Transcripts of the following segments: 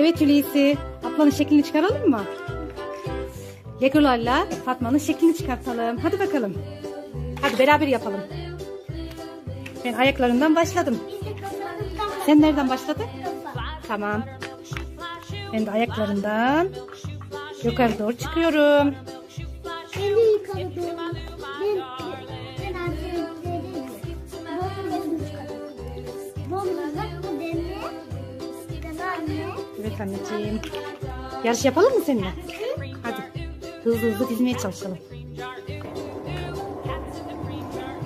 Evet Hulusi. Fatma'nın şeklini çıkaralım mı? Legolarla Fatma'nın şeklini çıkartalım. Hadi bakalım. Hadi beraber yapalım. Ben ayaklarından başladım. Sen nereden başladın? Tamam. Ben de ayaklarından yukarı doğru çıkıyorum. Ben, ben Evet anneciğim. Yarış yapalım mı seninle? Hadi. Hızlı hızlı dizmeye çalışalım.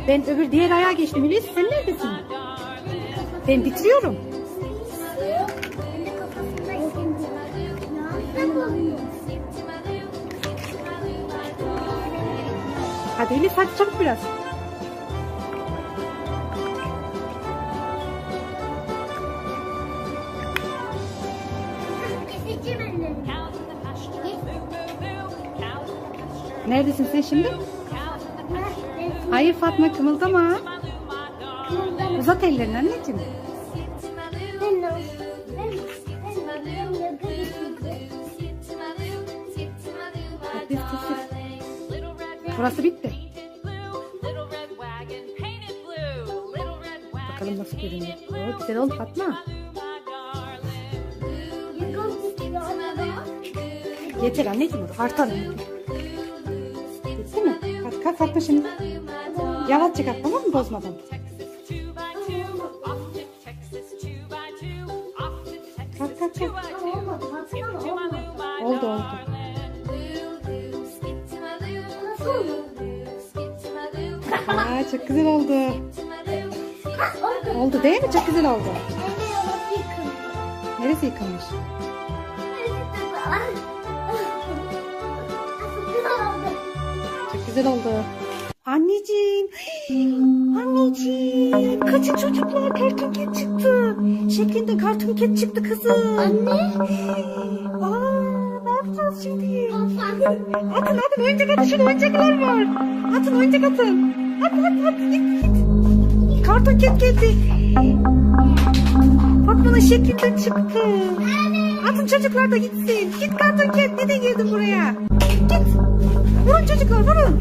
Ben öbür diğer ayağa geçtim. Hulusi sen neredesin? Ben bitiriyorum. Hadi Hulusi hadi çabuk biraz. Neredesin sen şimdi? Hayır Fatma kımıldama. Uzat ellerini anneciğim. sessiz. Burası bitti. Bakalım nasıl görünüyor. Oo, güzel oldu Fatma. Yeter anneciğim. Artalım. Bitti mi? Hadi kalk Fatma şimdi. Yavaşça kalk tamam mı bozmadan? Kalk kalk kalk. Oldu oldu. Aa, çok güzel oldu. Oldu. Değil mi? Çok güzel oldu. Neresi yıkanmış? Güzel oldu. Anneciğim. Anneciğim. Kaçın çocuklar karton ket çıktı. Şeklinde karton ket çıktı kızım. Anne. Aa, ne yapacağız şimdi? Atın atın oyuncak atın. Şurada oyuncaklar var. Atın oyuncak atın. Hadi hadi hadi git git. Karton ket geldi. Fatma'nın şeklinde çıktı. Atın çocuklar da gitsin. Git karton ket. Neden geldin buraya? Git. Vurun çocuklar vurun.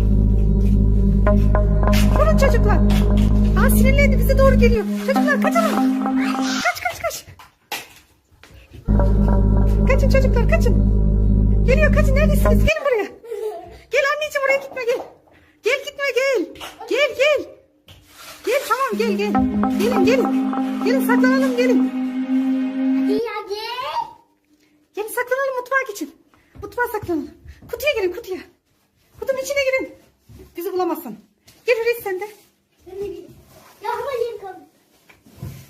Vurun çocuklar. Aa sinirlendi bize doğru geliyor. Çocuklar kaçalım. Kaç kaç kaç. Kaçın çocuklar kaçın. Geliyor kaçın neredesiniz? Gelin buraya. Gel anneciğim buraya gitme gel. Gel gitme gel. Gel gel. Gel tamam gel gel. Gelin gelin. Gelin saklanalım gelin. Hadi hadi. Gelin saklanalım mutfağa geçin. Mutfağa saklanalım. Kutuya girin kutuya. Kutunun içine girin. Bizi bulamazsın. Gel Hulusi sen de. Ya hava yıkın.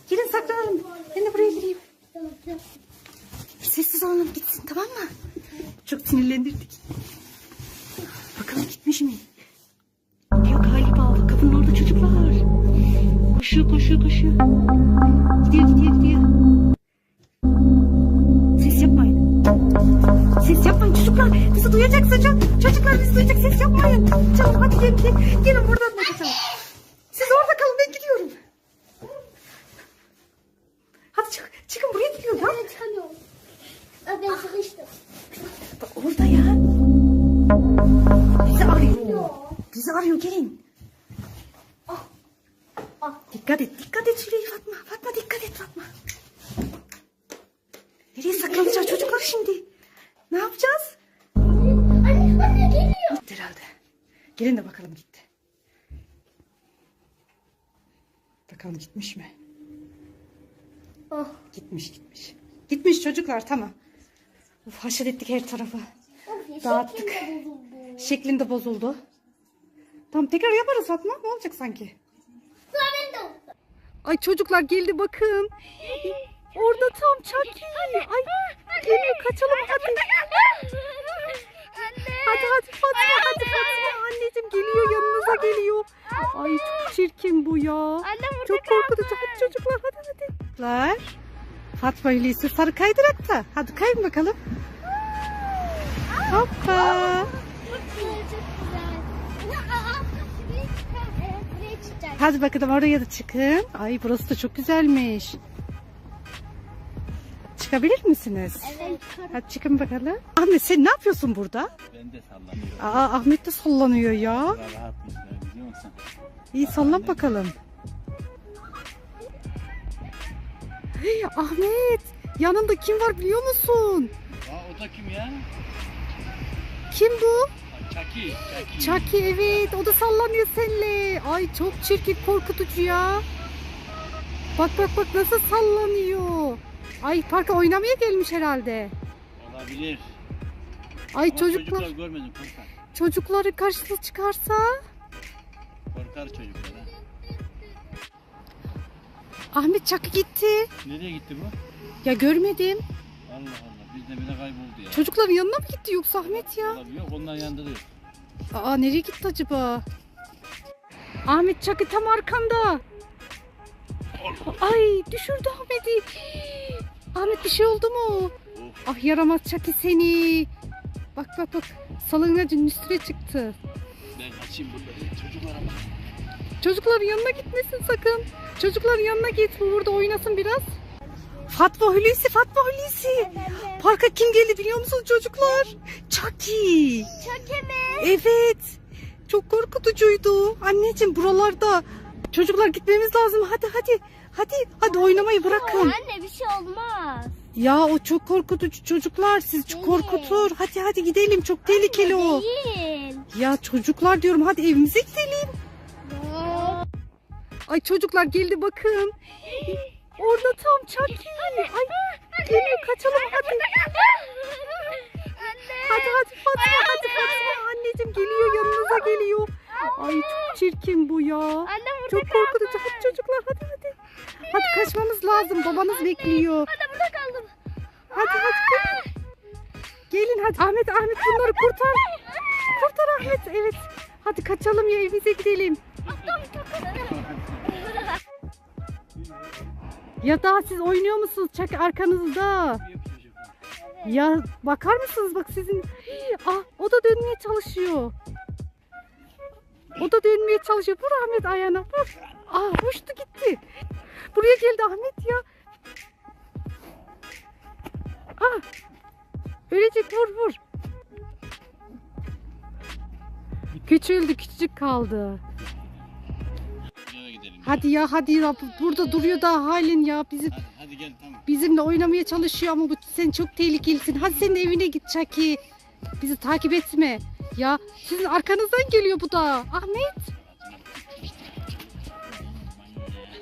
Girin saklanalım. Ben de buraya gireyim. Tamam, tamam. Sessiz olalım gitsin tamam mı? Çok sinirlendirdik. Bakalım gitmiş mi? Gidiyor galiba. Kapının orada çocuklar. Koşuyor koşuyor koşuyor. Gidiyor gidiyor gidiyor. Ses yapmayın. Ses yapmayın çocuklar. Bizi duyacak saçım. Çocuklar bizi duyacak ses yapmayın. Çabuk hadi gelin gelin. Gelin buradan da kaçalım. Siz orada kalın ben gidiyorum. Hadi çık, çıkın buraya gidiyor ya. Ben çıkamıyorum. Ben sıkıştım. Bak orada ya. Bizi arıyor. Bizi arıyor gelin. Ah. Dikkat et dikkat et Süleyha Fatma. Fatma dikkat et Fatma. Gelin de bakalım gitti. Bakalım gitmiş mi? Oh. Gitmiş gitmiş. Gitmiş çocuklar tamam. Uf, haşır ettik her tarafı. Of, Dağıttık. şeklim de bozuldu. Şeklinde bozuldu. Tamam tekrar yaparız Fatma. Ne olacak sanki? Ay çocuklar geldi bakın. Orada tam Chucky. Ay geliyor kaçalım hadi. Hadi hadi Fatma hadi Fatma. Anneciğim geliyor yanınıza geliyor. Ay çok çirkin bu ya. Anne Çok korkutucu. Hadi çocuklar hadi hadi. Çocuklar. Fatma Hulusi sarı kaydırakta. Hadi kayın bakalım. Hoppa. Hadi bakalım oraya da çıkın. Ay burası da çok güzelmiş. Çıkabilir misiniz? Evet. Hadi çıkın bakalım. Ahmet sen ne yapıyorsun burada? Ben de sallanıyorum. Aa Ahmet de sallanıyor ya. İyi sallan bakalım. Hey, Ahmet yanında kim var biliyor musun? Aa o da kim ya? Kim bu? Çaki. Çaki. Evet o da sallanıyor seninle. Ay çok çirkin korkutucu ya. Bak bak bak nasıl sallanıyor. Ay parka oynamaya gelmiş herhalde. Olabilir. Ay Ama çocuklar çocuklar görmedim korkar. çocukları karşısına çıkarsa. Korkar çocuklar ha. Ahmet Chucky gitti. Nereye gitti bu? Ya görmedim. Allah Allah bizde bile kayboldu ya. Çocukların yanına mı gitti yoksa Ahmet ya? Olabilir. Yok onların yanında da yok. Aa nereye gitti acaba? Ahmet Çakı tam arkanda. Ay düşürdü Ahmet'i. Ahmet bir şey oldu mu? Ah yaramaz Çakı seni. Bak bak bak salınacın üstüne çıktı. Ben kaçayım burada. Çocuklara bak. Çocukların yanına gitmesin sakın. Çocukların yanına git burada oynasın biraz. Fatma Hulusi, Fatma Hulusi. Parka kim geldi biliyor musunuz çocuklar? Chucky. Çok mi? Evet. Çok korkutucuydu. Anneciğim buralarda. Çocuklar gitmemiz lazım. Hadi hadi. Hadi hadi oynamayı bırakın. Anne bir şey olmaz. Ya o çok korkutucu çocuklar. Siz Değil. korkutur. Hadi hadi gidelim. Çok tehlikeli o. Değil. Ya çocuklar diyorum hadi evimize gidelim. Ay çocuklar geldi bakın. Orada tam Chucky. Ay geliyor kaçalım hadi. Hadi hadi Fatma hadi Fatma. Anneciğim geliyor yanınıza geliyor. Ay çok çirkin bu ya. Anne burada Çok korkutucu. Hadi çocuklar hadi hadi. Hadi kaçmamız lazım. Babanız bekliyor. Anne burada kaldım. Hadi hadi gelin. Gelin hadi. Ahmet Ahmet bunları kurtar. Kurtar Ahmet. Evet. Hadi kaçalım ya evimize gidelim. Ya daha siz oynuyor musunuz? Çak arkanızda. Ya bakar mısınız bak sizin. Ah o da dönmeye çalışıyor. O da dönmeye çalışıyor. Vur Ahmet ayağına. Vur. Ah uçtu gitti. Buraya geldi Ahmet ya. Ah. Ölecek vur vur. Küçüldü küçücük kaldı. Hadi ya hadi ya burada duruyor daha halen ya bizim Hadi, hadi gel tamam. bizimle oynamaya çalışıyor ama bu sen çok tehlikelisin. Hadi senin evine git Chucky. Bizi takip etme. Ya sizin arkanızdan geliyor bu da. Ahmet.